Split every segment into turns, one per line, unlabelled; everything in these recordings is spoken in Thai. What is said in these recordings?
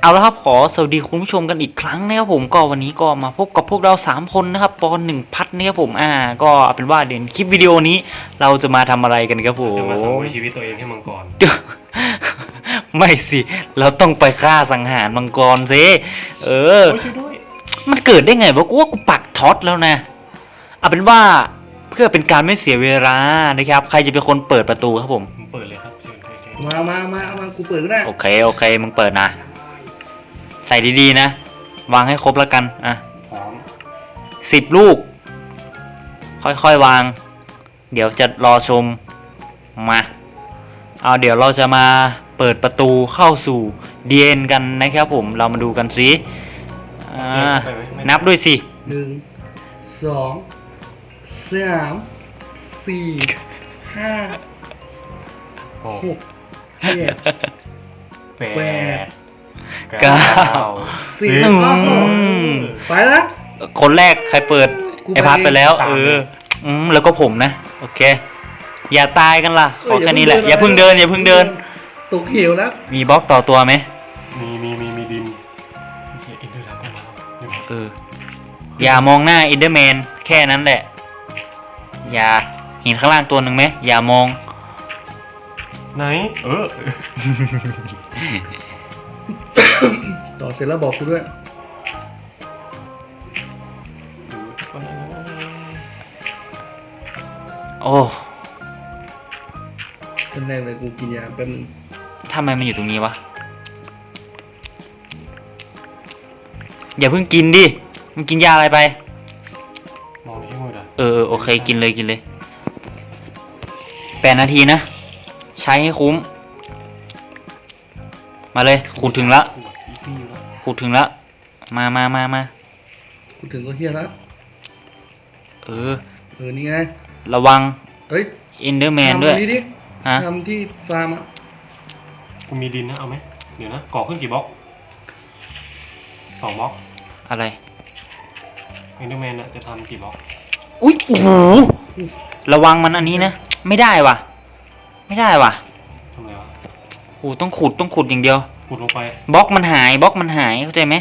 เอาละครับขอสวัสดีคุณผู้ชมกันอีกครั้งนะครับผมก็วันนี้ก็มาพบกับพวกเรา 3 คนนะครับปอนหนึ่งพัดนะครับผมอ่า ก็เอาเป็นว่าเดี๋ยวคลิปวิดีโอนี้ เราจะมาทำอะไรกันครับผม
จะมาสังเวยชีวิตตัวเองให้มังกร
ไม่สิเราต้องไปฆ่าสังหารมังกรสิเออ
โอ้ยช่วยด้วย
มันเกิดได้ไงวะกูว่ากูปักท็อตแล้วนะเอาเป็นว่าเพื่อเป็นการไม่เสียเวลานะครับ ใครจะเป็นคนเปิดประตูครับผม
ผมเปิดเลยครับเชิญเชิญเชิญ
มามามาเอามากูเปิดก็ได้
โอเคโอเคมึงเปิดนะ ใส่ดีๆนะ วางให้ครบแล้วกัน อะ
พร้อม
สิบลูก ค่อยๆวาง เดี๋ยวจะรอชม มา เอาเดี๋ยวเราจะมาเปิดประตูเข้าสู่เดียนกันนะครับผม เรามาดูกันสิอ่า
เจอเข้าไปไหมไม่
นับด้วยสิ
หนึ่งสองสามสี่ห้า
โอ้
หกเจ็ด
แป
แป
ด
เก้า
สิบ
อืม
อ้าวไปละ
คนแรกใครเปิด
กู
ไอพัด
ไป
ไป
เอง
แล้ว
ตาม
เอ
เล
อยอืมแล้วก็ผมนะ โอเค อย่าตายกันล่ะขอแค่นี้แหละ อย่าเพิ่งเดิน อย่าเพิ่งเดิน
ตกเหวแล้ว
มีบล็อกต่อตัวไหม
มีมีมีมีดินโอเคอินเตอร์ดากอนมาแล้วเดี๋ยว
เอออย่ามองหน้าอินเดอร์แมนแค่นั้นแหละ อย่าเห็นข้างล่างตัวหนึ่งไหมอย่ามอง
ไหน เออ
ต่อเสร็จแล้วบอกกูด้วย
โอ้
ขั้นแรกเลยกูกินยาแป๊บนึง
ทำไมมันอยู่ตรงนี้วะ อย่าเพิ่งกินดิมันกินยาอะไรไป
มองนี้หมดอะ
เออเออโอเค กินเลยกินเลยแปดนาทีนะ ใช้ให้คุ้ม มาเลยขูดถึงละ
ขวดอีซี่แล้ว
ขูดถึงละ มามามามา
กูถึงก็เฮียแล้ว
เออ
เออนี่ไง
ระวัง
เฮ้ย
อินเดอร์แมน
ทำ
ด้วย
อันนี้ดิ
ฮะ
ทำที่ฟาร์มอะ
กูมีดินนะเอาไหมเดี๋ยวนะก่อขึ้นกี่บล็อกสองบล็อก
อะไร
อินเตอร์แมนจะทำกี่บล็อก
อุ้ยโอ้โหระวังมันอันนี้นะ ไม่ได้ว่ะ ไม่ได้ว่ะ
ทำไงวะ
โอ้ต้องขุดต้องขุดอย่างเดียว
ขุดลงไป
บล็อกมันหายบล็อกมันหายเข้าใจไหม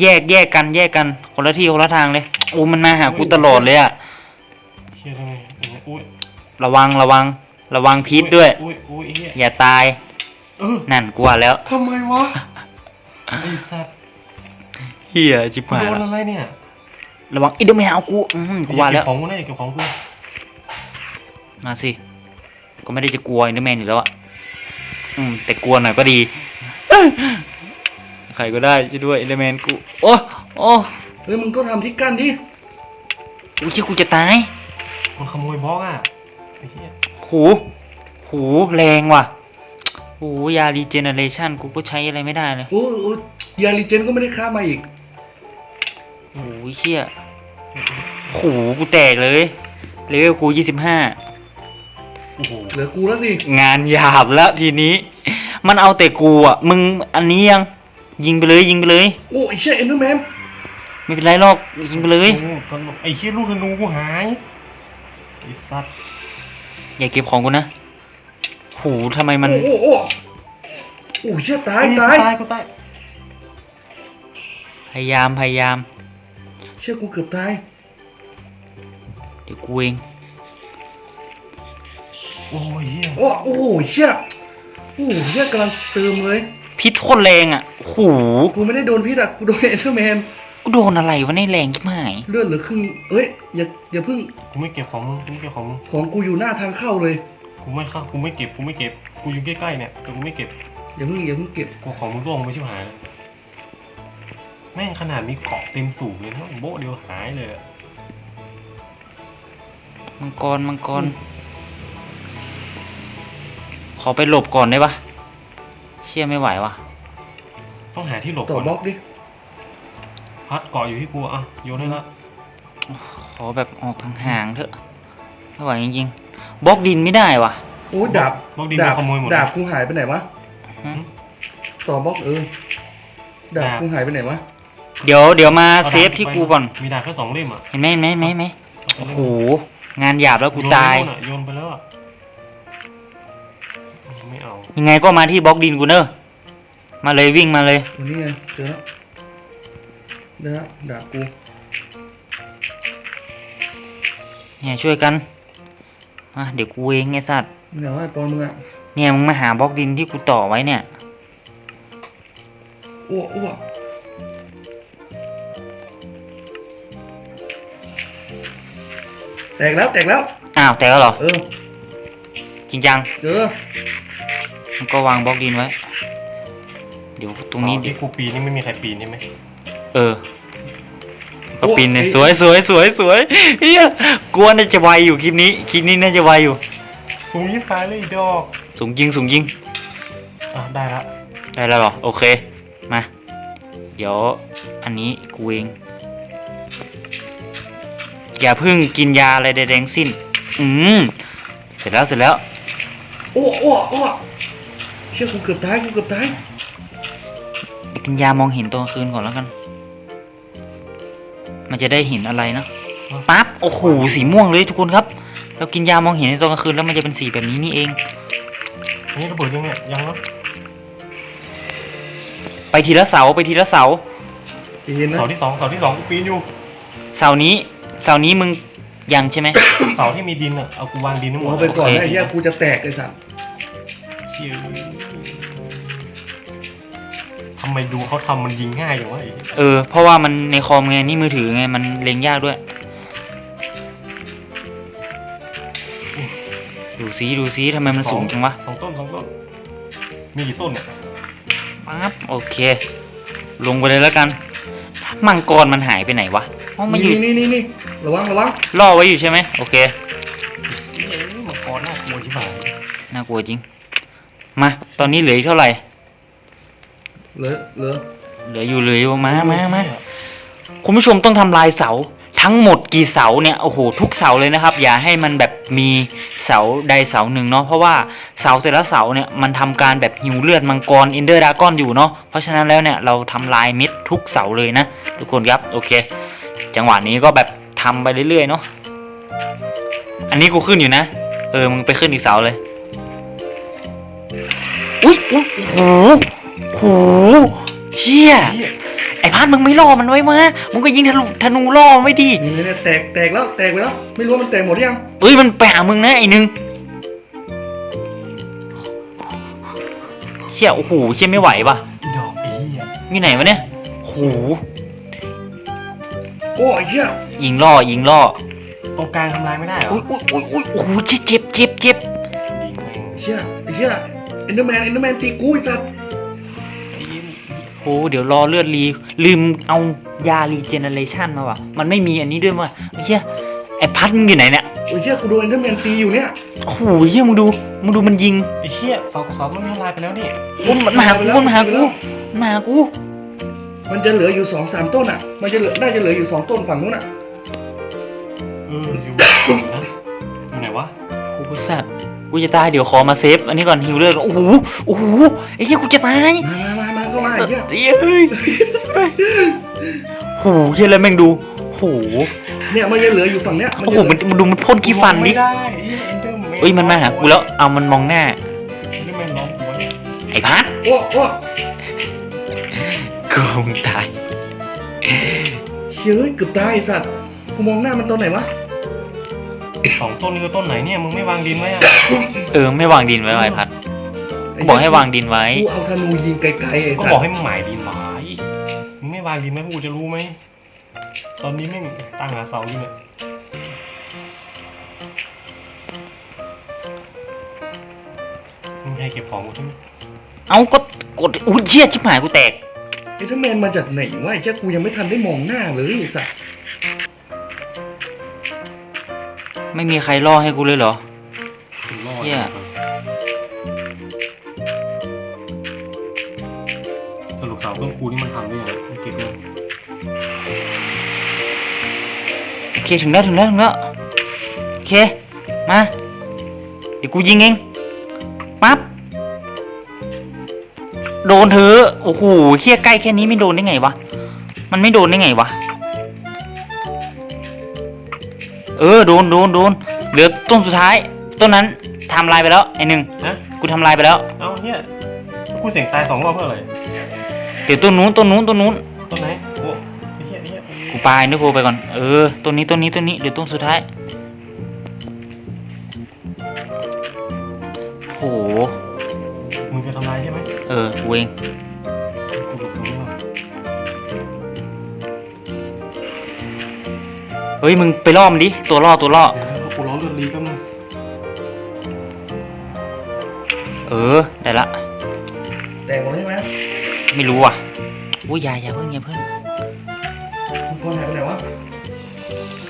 แยกแยกกันแยกกันคนละที่คนละทางเลยโอ้มันมาหากูตลอดเลยอะ
เชี่ยได้ไงอย่างเงี้ยอุ้ย
ระวังระวัง ระวังพิษด้วย
อุ้ยอุ้ยเฮีย
อย่าตาย
เออ
นั่นกลัวแล้ว
ทำไมวะไอ้สัตว์
เฮียจิบ
กู
หาย
โดน
แล้ว
อะไรเนี่ย
ระวังอินเดอร์แมนเอากูอืมกลัวแล้ว
เก็บของกูนะอย่าเก็บของกู
มาสิ ก็ไม่ได้จะกลัวอินเดอร์แมนอยู่แล้วอะอืม แต่กลัวหน่อยก็ดี ใครก็ได้ช่วยด้วยอินเดอร์แมนกู โอ้โอ้
เฮ้ยมึงก็ทำที่กั้นดิ
กูคิดกูจะตาย
มันขโมยบล็อกอะไอ้เหี้ย
หูหูแรงว่ะหูยารีเจเนเรชันกูก็ใช้อะไรไม่ได้เลย
โอ้โอ้ยาลีเจนก็ไม่ได้ค้ามาอีก
หูเชี่ยหูกูแตกเลยเลเวลกูยี่สิบห้า
โอ้โห
เหลือกูแล้วสิ
งานหยาบแล้วทีนี้ มันเอาแต่กูอะ มึงอันนี้ยัง ยิงไปเลยยิงไปเลย
โอ้ไอ้เชี่ยเอ็นเดอร์แมน
ไม่เป็นไรหรอกยิงไปเลย
โอ้โหตอนไอ้เหี้ยลูกธนูกูหายไอ้สัตว์
อย่าเก็บของกูนะหูทำไมมัน
โอ้โอ้โอ้โอ้เชี่ยตาย
เอ้
ตาย
ตายกูตาย
พยายามพยายาม
เชี่ยกูเกือบตาย
เดี๋ยวกูเอง
โอ้ยเหี้ย
โอ้โอ้โหเชี่ยโอ้โหเชี่ยกำลังเติมเลย
พิษโคตรแรงอะหู
กูไม่ได้โดนพิษอะกูโดนเอ็นเดอร์แมน
กูโดนอะไรวะในแรงชิบหาย
เลือดเหลือครึ่งเอ้ยอย่าอย่าเพิ่ง
กูไม่เก็บของมึงกูไม่เก็บของมึง
ของกูอยู่หน้าทางเข้าเลย
กูไม่เข้ากูไม่เก็บกูไม่เก็บกูอยู่ใกล้ๆเนี่ยแต่กูไม่เก็บ
อย่าเพิ่งอย่าเพิ่งเก็บ
กูของมึงร่วงไปชิบหายเลยแม่งขนาดมีเกาะเต็มสูบเลยนะโบ๊ะเดียวหายเลยอะ
มังกรมังกรข อไปหลบก่อนได้ปะเชี่ยไม่ไหววะ
ต้องหาที่หลบ
ต่อ
ก่อน
บล็อกดิ
พัดเกาะอยู่ที่กูอะโยนให้ละ
ขอแบบออกห่างๆเถอะไม่ไหวจริงๆบล็อกดินไม่ได้วะ
โอ้ยดาบ
บล็อกดิน
ดา
มา
บ
ขโมยหมด
ดาบกูหายไปไหนวะ
หึ
ต่อบล็อกเออดาบ
ดาบ
กูหายไปไหนวะ
เดี๋ยวเดี๋ยวมา
อา
เซฟ
ดาบ
ที่
ไป
กูก่อน
มีดาบแค่สองเล่มอะ
เห็นไหมเห็นไหมเห็นไหมเห็นไหม
เอาไป
โอ้
เล่ม
โหงานหยาบแล้วกู
โนไป
ตาย
โน่นอะโยนไปแล้วอะ ไม่เอา
ยังไงก็มาที่บล็อกดินกูเนอะมาเลยวิ่งมาเลย
วันนี้ไงเจอแล้วเดี๋ยวนะด่ากู
เนี่ยช่วยกันมาเดี๋ยวกูเองไอ้สัตว์
เดี๋ยวไอ้ปอนมึงอะ
เนี่ยมึงมาหาบล็อกดินที่กูต่อไว้เนี่ย
อ้วกอ้วกแตกแล้วแตกแล้ว
อ้าวแต่ก็เหรอ
เออ
จริงจัง
เจอ
มันก็วางบล็อกดินไว้ เดี๋ยวตรงนี้
เสา
ดิ
ที่กูปีนนี่ไม่มีใครปีนใช่ไหม
เออ ก็ปีนเนี่ยสวยสวยสวยสวยเฮียกลัวน่าจะไวอยู่คลิปนี้ คลิปนี้น่าจะไวอยู่
สูงยิบหายเลยอีดอก
สูงยิงสูงยิง
อะได้ละ
ได้แล้วเหรอ โอเค มา เดี๋ยวอันนี้กูเอง อย่าเพิ่งกินยาอะไรใดๆทั้งสิ้น อืม เสร็จแล้วเสร็จแล้ว
อ้วกอ้วกอ้วก เชื่อกูเกือบตายกูเกือบตาย
ไปกินยามองเห็นตอนกลางคืนก่อนแล้วกัน มันจะได้เห็นอะไรเนาะปั๊บโอ้โหสีม่วงเลยทุกคนครับ เรากินยามองเห็นในตอนกลางคืนแล้วมันจะเป็นสีแบบนี้นี่เอง
อันนี่ระเบิดยังเนี่ยยังเนาะ
ไปทีละเสาไปทีละเสา
ใจเย็นนะ
เสาที่สองเสาที่สองกูปีนอยู่
เสานี้เสานี้มึงยังใช่ไหม
เสาที่มีดินอะเอากูวางดินทั้งหมด
เอาไปก่อน
โอเค
นะไอ้เหี้ยกูจะแตกไอ้สัตว์
เชี่ ยทำไมดูเขาทำมันยิงง่ายอย่างวะไอ้
เออ เพราะว่ามันในคอมไงนี่มือถือไงมันเล็งยากด้วย ดูซิดูซิทำไมมันสูงจังวะ
สองต้นสองต้น มีกี่ต้นเนี่ย
ปั๊บโอเค ลงไปเลยแล้วกัน มังกรมันหายไปไหนวะอ๋อมันอยู่
นี่นี่นี่นี่ระวังระวัง
ล่อไว้อยู่ใช่ไหมโอเค
เชี่ยมังกรน่ากลัวที่ไหน
น่ากลัวจริง มา ตอนนี้เหลืออีกเท่าไหร่
เหลือเหลือ
เหลืออยู่เหลืออยู่มามามาคุณผู้ชมต้องทำลายเสาทั้งหมดกี่เสาเนี่ยโอ้โหทุกเสาเลยนะครับ อย่าให้มันแบบมีเสาใดเสาหนึ่งเนาะเพราะว่าเสาแต่ละเสาเนี่ยมันทำการแบบหิวเลือดมังกรอินเดอร์ดากอนอยู่เนาะเพราะฉะนั้นแล้วเนี่ยเราทำลายมิดทุกเสาเลยนะ ทุกคนครับโอเค จังหวะนี้ก็แบบทำไปเรื่อยๆเนาะอันนี้กูขึ้นอยู่นะ เออมึงไปขึ้นอีกเสาเลย อุ้ยอุ้ยโอ้โหโอ้โหเชี่ย
เชี่ย
ไอ้พาดมึงไม่ล่อมันไว้มามึงก็ยิงธนูธนูล่อไม่ดี
นี่นี่แตกแตกแล้วแตกไปแล้ว ไม่รู้ว่ามันแตกหมดหรือยัง
เอ้ยมันไปหามึงนะไอ้หนึ่งเชี่ยโอ้โหเชี่ยไม่ไหวว่ะ
อีดอกไอ้เหี้ย
มีไหนวะเนี่ยโอ้โห
โอ้ไอ้เหี้ย
ยิงล่อยิงล่อ
ตรงกลางทำลายไม่ได้เหรอ
อุ้ยอุ้ยอุ้ยอุ้ยโอ้โหเจ็บเจ็บเจ็บเจ็บ
ยิงแม่ง
ไอ้เหี้ยไอ้เหี้ย เอ็นเดอร์แมนเอ็นเดอร์แมนตีกูไอ้สัตว์
ไอ้ยิง
โอ้เดี๋ยวรอเลือดรีลืมเอายารีเจเนเรชันมาว่ะ มันไม่มีอันนี้ด้วยว่ะไอ้เชี่ยไอ้พัดมึงอยู่ไหนเนี่ย
ไอ้เหี้ยกูโดนเอ็นเดอร์แมนตีอยู่เนี่ย
โอ้โหเชี่ยมึงดูมึงดูมันยิง
ไอ้เหี้ยเสากับเสาต้นนี้ทำลายไปแล้วนี่
โอ้มันมาหากูมันมาหากูมันมาหากู
มันจะเหลืออยู่สองสามต้นอะ มันจะเหลือน่าจะเหลืออยู่สองต้นฝั่งนู้นอะ
เอออยู่นะอยู่ไหนวะ
โอ้โหสัตว์ กูจะตายเดี๋ยวขอมาเซฟอันนี้ก่อนฮิวเลือดโอ้โหโอ้โหไอ้เหี้ยกูจะตาย
มามามามาเข้ามาไอ้เหี้ย
เฮ้ยเฮ้ยโอ้โหเฮียแล้วแม่งดูโอ้โห
เนี่ยมันจะเหลืออยู่ฝั่งเนี้ย
โอ้โห
จะเหลื
มันมันดูมันพ่นขี้ฟันดิ
ไม่ได้ไอ้เหี้ยเอ็นเดอร์แมน
เอ้ยมันมาหากูแล้วเอามันมองหน้า
เอ็นเดอร์แมนร้องกูไว้
ไอ้พัด
โอ้โอ้
กูมึงตาย
เชื่อเกือบตายไอ้สัตว์กูมองหน้ามันตอนไหนวะ
สองต้นนี่คือต้นไหนเนี่ยมึงไม่วางดินไว้อะ
เออไม่วางดินไว้ไว้พัดกูบอกให้วางดินไว้
กูเอาธนูยิงไกลๆไอ้
ก็
สัต
บอก
ว์
ให้มึงหมายดินไว้มึงไม่วางดินไว้พวกกูจะรู้ไหมตอนนี้แม่งตั้งหาเสาอยู่เนี่ยมึงให้เก็บของกูใช่ไหม
เอาก็กดอุ้ยเชี่ยชิบหายกูแตก
เอ็นเดอร์แมนมาจากไหนวะไอ้เชี่ยกูยังไม่ทันได้มองหน้าเลยไอ้สัตว์
ไม่มีใครล่อให้กูเลยเหรอ
กูรอด
เหี้ย
สรุปเสาต้นกูนี่มันทำได้ยังไงมันเก็บเงิน
โอเคถึงแล้วถึงแล้วถึงแล้วโอเคมาเดี๋ยวกูยิงเองปั๊บโดนเธอะโอ้โหเคี้ยใกล้แค่นี้ไม่โดนได้ไงวะมันไม่โดนได้ไงวะ เออโดนโดนโดนเหลือต้นสุดท้าย ต้นนั้นทำลายไปแล้วไอ้หนึ่ง
นะ
กูทำลายไปแล้ว
เอาเฮียกูเสียงตายสองรอบเพื่ออะไร
เดี๋ยวต้นนู้นต้นนู้นต้นนู้น
ต้นไหนโอ้ไอ้เฮียไอ้เฮีย
กูปลายนึกกูไปก่อนเออต้นนี้ต้นนี้ต้นนี้เดี๋ยวต้นสุดท้ายโห
มึงจะทำลายใช่ไหม
เออกูเอง ฮ้ยมึงไปล่อมันดิตัวล่อตัวล่อ
เดี๋ยวกูร้อนเลือดรีแป๊บนึง
เออได้ละ
แตกหมดใช่ไหม
ไม่รู้ว่ะอุ้ยอยาอย่าเพิ่งอย่าเพิ่ง
มังกรหายไปไหนวะ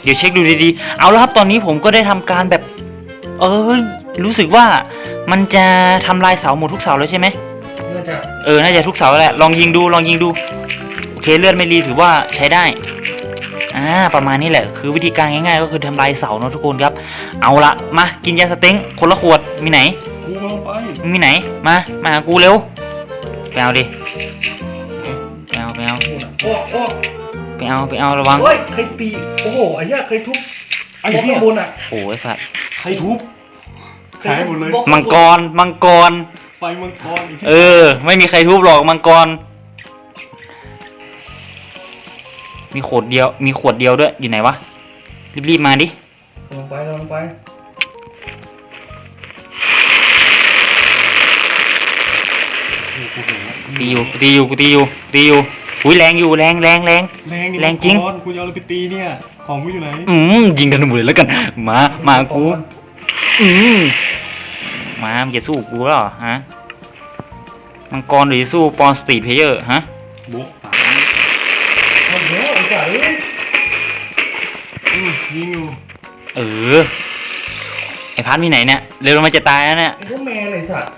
เดี๋ยวเช็คดูดีๆ เอาแล้วครับตอนนี้ผมก็ได้ทำการแบบ เอ้ยรู้สึกว่ามันจะทำลายเสาหมดทุกเสาแล้วใช่ไหม
น่าจะ
เออ น่าจะทุกเสาแหละ ลองยิงดู ลองยิงดู โอเค เลือดไม่รีถือว่าใช้ได้ อ่าประมาณนี้แหละ คือวิธีการง่ายๆ ก็คือทำลายเสาเนอะทุกคนครับ เอาละมากินยาสเต็งคนละขวดมีไหน
กูกำลังไป
มีไหนมา มาหากูเร็วไปเอาดิไปเอาไปเอา
โอ้โอ้
ไปเอาไปเอาระวัง
โอ้ยใครตีโอ้โหไอ้เหี้ยเคยทุบ
ไอ้
บล็อก
เหี้ย
ข้างบนอะ
โอ้ยสัตว์
ใครทุบหายหมดเลย
บล็อก
มังกรมังกร
ไฟมังกรอีกที
เออ ไม่มีใครทุบหรอกมังกร มีขวดเดียว มีขวดเดียวด้วย อยู่ไหนวะ รีบๆมาดิ
ลงไปลงไป
กูเห็นแล้ว
ตีอยู่กูตีอยู่กูตีอยู่กูตีอยู่อุ้ยแรงอยู่แรงแรงแรง
แรงนี่
แรงจริง
มักกูจะเอาอะไรไปตีเนี่ย ของกูอยู่ไหน
อืมยิงกันหมดเลยแล้วกัน มามากูอืมมามันจะสู้กูแล้วเหรอฮะมังกรหรือจะสู้ปอนสตรีทเพลเยอร์ฮะ
โบ๊ะตาย
หมดแล้วไอ้สัตว์เอ้ย
อืมยิงอยู่
เออ ไอพัดมีไหนเนี่ย เร็วมันจะตายแล้วเนี่ย
ไอ้พวกแม่ไอ้สัตว์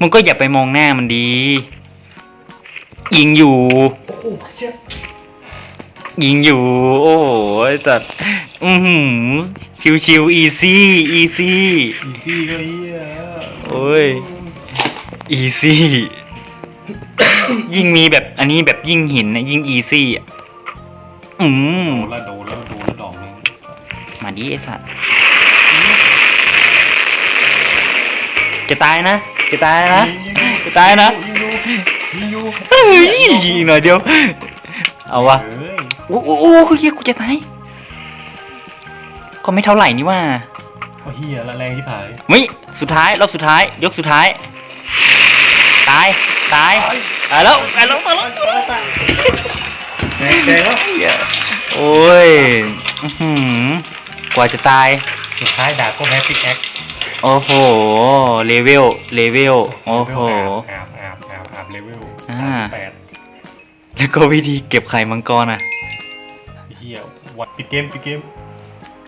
มึงก็อย่าไปมองหน้ามันดี ยิงอยู่
โอ้โหเชี่ย
ยิงอยู่ โอ้โหแต่อือหือชิวชิวอีซี่อีซี่
อีซี่ก็เฮีย
โอ้ย อีซี่ ยิ่งมีแบบอันนี้แบบยิ่งเห็นนะยิ่งอีซี่ อะอืม
โดนแล้วโดนแล้วโดนแล้วดอกหนึง
มาดิไอสัตว์ จะตายนะ จะตายนะ จะตายนะ
ยิงอยู่ยิงอยู่
เฮ้ยยิงหน่อยเดียว เอาวะ
เฮ้ย
โอ้โหโอ้โหเฮียกูจะตาย ก็ไม่เท่าไหร่นี่ว่า
เอาเฮียละแรงที่ผาย
มิสุดท้ายรอบสุดท้าย ยกสุดท้าย ตาย ตายตายแล้วตายแล้วตายแล้ว
แตกแตกแล้ว
เหี้ยโอ้ยอื้อหือกว่าจะตาย
สุดท้ายดาบก็แพ้ปิกแอค
โอ้โห เลเวล เลเวล โอ้โห
อาบอาบอาบอาบเลเวล
อ่า
แปด
แล้วก็วิธีเก็บไข่มังกรอะ
เฮียวัดปิดเกมปิดเกม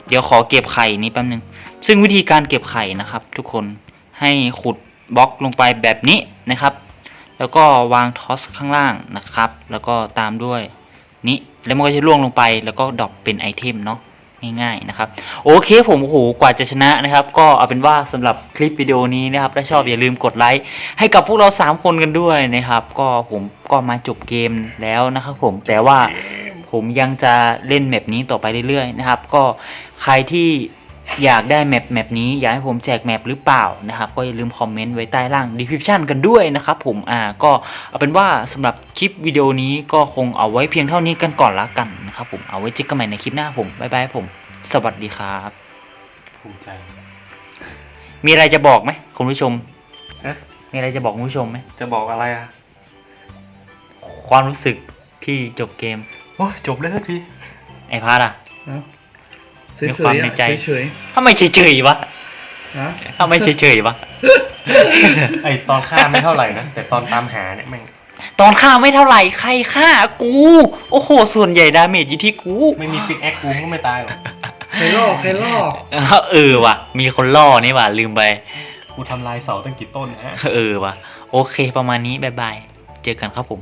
เดี๋ยวขอเก็บไข่นี้แป๊บนึง ซึ่งวิธีการเก็บไข่นะครับ ทุกคน ให้ขุดบล็อกลงไปแบบนี้นะครับ แล้วก็วางทอสข้างล่างนะครับ แล้วก็ตามด้วย นี้แล้วมันก็จะล่วงลงไปแล้วก็ดรอปเป็นไอเทมเนาะง่ายๆนะครับโอเคผมโอ้โหกว่าจะชนะนะครับ ก็เอาเป็นว่าสำหรับคลิปวิดีโอนี้นะครับถ้าชอบอย่าลืมกดไลค์ให้กับพวกเรา 3 คนกันด้วยนะครับ ก็ผมก็มาจบเกมแล้วนะครับผมแต่ว่าผมยังจะเล่นแมปนี้ต่อไปเรื่อยๆนะครับ ก็ใครที่ อยากได้แมปแมปนี้อยากให้ผมแจกแมปหรือเปล่านะครับก็อย่าลืมคอมเมนต์ไว้ใต้ล่าง description กันด้วยนะครับผมอ่าก็เอาเป็นว่าสำหรับคลิปวิดีโอนี้ก็คงเอาไว้เพียงเท่านี้กันก่อนละกันนะครับผมเอาไว้เจอกันใหม่ในคลิปหน้าผมบ๊ายบายผม สวัสดีครับ
ภูมิใจ
มีอะไรจะบอกไหมคุณผู้ชม
ฮะ
มีอะไรจะบอกคุณผู้ชมไหม
จะบอกอะไรอะ
ความรู้สึกที่จบเกม
โอ้ยจบเลยสักที
ไอพาร์ตอะ
เอ้าเฉ
มี
ย
ความ
ๆ
ใน
อะ
ใจ
เฉย
ทำไมเฉยๆวะ
ๆฮะ
ทำไมเฉยๆวะ
ไอตอนฆ่าไม่เท่าไหร่นะ แต่ตอนตามหาเนี่ยแม่ง
ตอนฆ่าไม่เท่าไหร่ใครฆ่ากู โอ้โห ส่วนใหญ่ดาเมจอยู่ที่กู
ไม่มีปิกแอคกูมันก็ไม่ตายหรอก
ใครล่อใครล่อ
เออว่ะ มีคนล่อนี่ว่ะ ลืมไป
กูทำลายเสาตั้งกี่ต้นนะ
เออว่ะ โอเคประมาณนี้ บ๊ายบาย เจอกันครับผม